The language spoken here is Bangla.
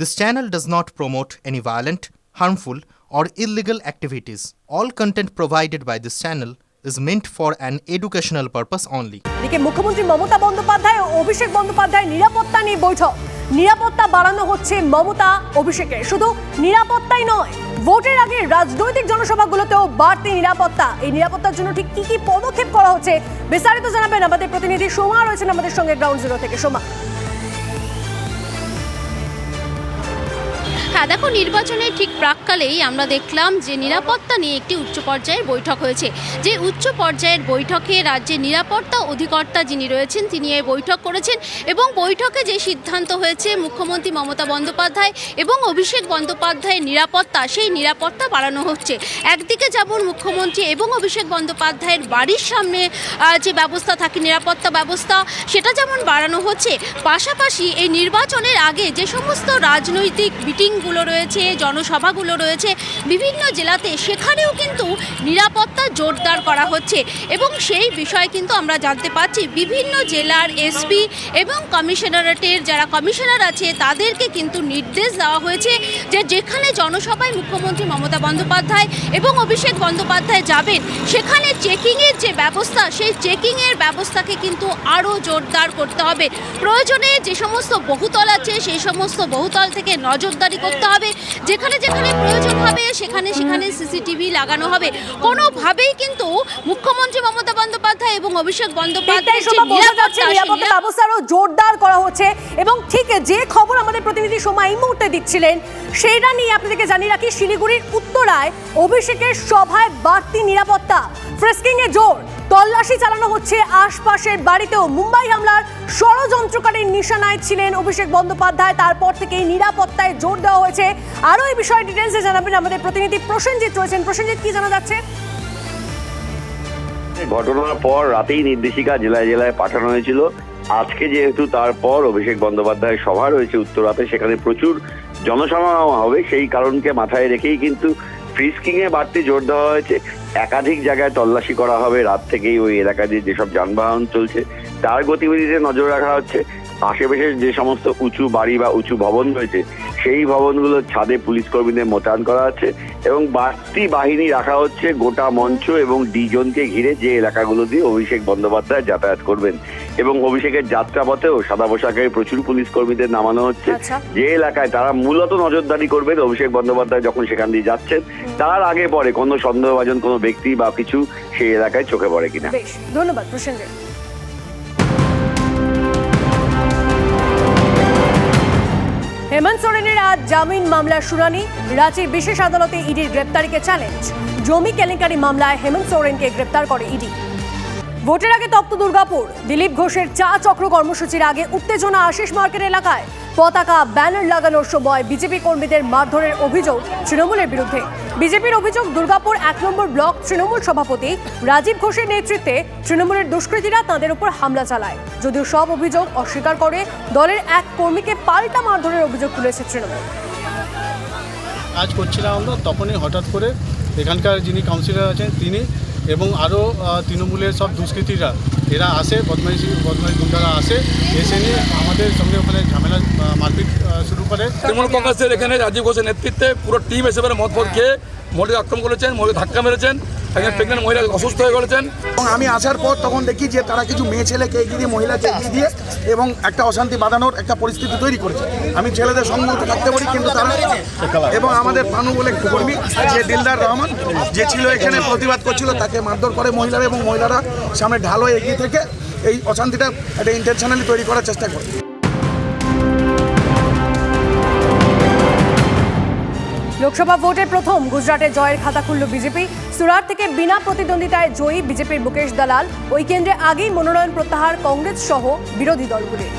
This channel does not promote any violent, harmful, or illegal activities. All content provided by this channel is meant for an educational purpose only. এদিকে মুখ্যমন্ত্রী মমতা বন্দ্যোপাধ্যায় ও অভিষেক বন্দ্যোপাধ্যায় নিরাপত্তা নিয়ে বৈঠক। নিরাপত্তা বাড়ানো হচ্ছে মমতা অভিষেকের শুধু নিরাপত্তাই নয় ভোটের আগে রাজনৈতিক জনসভাগুলোতেও বাড়তি নিরাপত্তা। এই নিরাপত্তার জন্য ঠিক কি কি পদক্ষেপ করা হচ্ছে বিস্তারিত জানাবেন আমাদের প্রতিনিধি সোমা। রয়েছেন আমাদের সঙ্গে গ্রাউন্ড জিরো থেকে সোমা। হ্যাঁ দেখো, নির্বাচনের ঠিক প্রাককালেই আমরা দেখলাম যে নিরাপত্তা নিয়ে একটি উচ্চ পর্যায়ের বৈঠক হয়েছে। যে উচ্চ পর্যায়ের বৈঠকে রাজ্যের নিরাপত্তা অধিকর্তা যিনি রয়েছেন, তিনি এই বৈঠক করেছেন এবং বৈঠকে যে সিদ্ধান্ত হয়েছে, মুখ্যমন্ত্রী মমতা বন্দ্যোপাধ্যায় এবং অভিষেক বন্দ্যোপাধ্যায়ের নিরাপত্তা, সেই নিরাপত্তা বাড়ানো হচ্ছে। একদিকে যেমন মুখ্যমন্ত্রী এবং অভিষেক বন্দ্যোপাধ্যায়ের বাড়ির সামনে যে ব্যবস্থা থাকে, নিরাপত্তা ব্যবস্থা, সেটা যেমন বাড়ানো হচ্ছে, পাশাপাশি এই নির্বাচনের আগে যে সমস্ত রাজনৈতিক মিটিংগুলো রয়েছে, জনসভাগুলো রয়েছে, বিভিন্ন জেলাতে সেখানেও কিন্তু নিরাপত্তা জোরদার করা হচ্ছে এবং সেই বিষয়ে কিন্তু আমরা জানতে পারছি বিভিন্ন জেলার এসপি এবং কমিশনারেটের যারা কমিশনার আছে তাদেরকে কিন্তু নির্দেশ দেওয়া হয়েছে যে যেখানে জনসভায় মুখ্যমন্ত্রী মমতা বন্দ্যোপাধ্যায় এবং অভিষেক বন্দ্যোপাধ্যায় যাবেন, সেখানে চেকিংয়ের যে ব্যবস্থা, সেই চেকিংয়ের ব্যবস্থাকে কিন্তু আরও জোরদার করতে হবে। প্রয়োজনে যে সমস্ত বহুতল আছে, সেই সমস্ত বহুতল থেকে নজরদারি করতে হবে। যেখানে যেখানে প্রয়োজন হবে সেখানে সেখানে সিসিটিভি লাগানো হবে। কোনোভাবেই কিন্তু মুখ্যমন্ত্রী মমতা বন্দ্যোপাধ্যায় এবং অভিষেক বন্দ্যোপাধ্যায় নিরাপত্তা ব্যবস্থা জোরদার করা হচ্ছে। এবং ঠিক যে খবর আমাদের প্রতিনিধি সময় এই মুহূর্তে দিচ্ছিলেন সেইটা নিয়ে আপনাদেরকে জানিয়ে রাখি শিলিগুড়ির উত্তরায় অভিষেকের সভায় বাড়তি নিরাপত্তা। ফ্রেস্কিং এ জোর। তল্লাশি চালানো হচ্ছে আশপাশের বাড়িতেও। মুম্বাই হামলার ষড়যন্ত্রকারীর নিশানায় ছিলেন অভিষেক বন্দ্যোপাধ্যায়। তারপর থেকেই নিরাপত্তায় জোর দেওয়া হয়েছে। আরও এই বিষয়ে ডিটেলসে জানাবেন আমাদের প্রতিনিধি প্রসেনজিৎ রয়েছেন। প্রসেনজিৎ, কি জানা যাচ্ছে? ঘটনার পর রাতেই নির্দেশিকা জেলায় জেলায় পাঠানো হয়েছিল। আজকে যেহেতু তারপর অভিষেক বন্দ্যোপাধ্যায়ের সভা রয়েছে উত্তরাতে, সেখানে প্রচুর জনসমাগম হবে। সেই কারণকে মাথায় রেখেই কিন্তু ফ্রিস্কিং এ বাড়তি জোর দেওয়া হয়েছে। একাধিক জায়গায় তল্লাশি করা হবে। রাত থেকেই ওই এলাকা দিয়ে যেসব যানবাহন চলছে, তার গতিবিধিতে নজর রাখা হচ্ছে। আশেপাশে যে সমস্ত উঁচু বাড়ি বা উঁচু ভবন রয়েছে, সেই ভবনগুলোর ছাদে পুলিশ কর্মীদের মোতায়েন করা হচ্ছে এবং বাড়তি বাহিনী রাখা হচ্ছে গোটা মঞ্চ এবং ডিজনকে ঘিরে যে এলাকাগুলো দিয়ে অভিষেক বন্দ্যোপাধ্যায় যাতায়াত করবেন। এবং অভিষেকের যাত্রাপথেও সাদা পোশাকের প্রচুর পুলিশ কর্মীদের নামানো হচ্ছে। আচ্ছা। যে এলাকায় তারা মূলত নজরদারি করবেন অভিষেক বন্দ্যোপাধ্যায় যখন সেখান দিয়ে যাচ্ছেন তার আগে পরে কোনো সন্দেহভাজন কোনো ব্যক্তি বা কিছু সেই এলাকায় চোখে পড়ে কিনা। ধন্যবাদ প্রসেনজিৎ। হেমন্ত সোরেনের আজ জামিন মামলার শুনানি। রাঁচির বিশেষ আদালতে ইডির গ্রেপ্তারিকে চ্যালেঞ্জ জমি কেলেঙ্কারি মামলায় হেমন্ত সোরেনকে গ্রেপ্তার করে ইডি। ভোটের আগে তপ্ত দুর্গাপুর। দিলীপ ঘোষের চা চক্র কর্মসূচির আগে উত্তেজনা আশিস মার্কেট এলাকায়। পতাকা, ব্যানার লাগানোর সময় বিজেপি কর্মীদের মারধরের অভিযোগ তৃণমূলের বিরুদ্ধে। বিজেপির অভিযোগ, দুর্গাপুর এক নম্বর ব্লক তৃণমূল সভাপতি রাজীব ঘোষের নেতৃত্বে তৃণমূলের দুষ্কৃতীরা তাদের উপর হামলা চালায়। যদিও সব অভিযোগ অস্বীকার করে, দলের এক কর্মীকে পাল্টা মারধরের অভিযোগ তুলেছে তৃণমূল। কাজ করছিলাম আমরা, তখনই হঠাৎ করে এখানকার যিনি কাউন্সিলর আছেন, তিনি এবং আরও তৃণমূলের সব দুষ্কৃতীরা, এরা আসে, বদমাইশি, বদমাইশ গুন্ডারা আসে, এসে নিয়ে আমাদের সঙ্গে ওখানে ঝামেলা মারপিট শুরু করে। তৃণমূল কংগ্রেসের এখানে রাজীব ঘোষের নেতৃত্বে পুরো টিম এসে মত খেয়ে মোদী আক্রমণ করেছেন, মোদী ধাক্কা মেরেছেন। একজন প্রেগনেন্ট মহিলা অসুস্থ হয়ে পড়েছেন এবং আমি আসার পর তখন দেখি যে তারা কিছু মেয়ে ছেলেকে এগিয়ে দিয়ে মহিলাকে এগিয়ে দিয়ে এবং একটা অশান্তি বাঁধানোর একটা পরিস্থিতি তৈরি করেছে। আমি ছেলেদের সম্মুখে থাকতে পারি, কিন্তু তারা এবং আমাদের পানু বলে কর্মী, যে দিলদার রহমান, যে ছিল এখানে, প্রতিবাদ করছিল, তাকে মারধর করে মহিলারা এবং মহিলারা সামনে ঢালো এগিয়ে থেকে এই অশান্তিটা একটা ইন্টেনশনালি তৈরি করার চেষ্টা করে। লোকসভা ভোটে প্রথম গুজরাটে জয়ের খাতা খুলল বিজেপি। সুরাট থেকে বিনা প্রতিদ্বন্দ্বিতায় জয়ী বিজেপির মুকেশ দালাল। ওই কেন্দ্রে আগেই মনোনয়ন প্রত্যাহার কংগ্রেস সহ বিরোধী দলগুলির।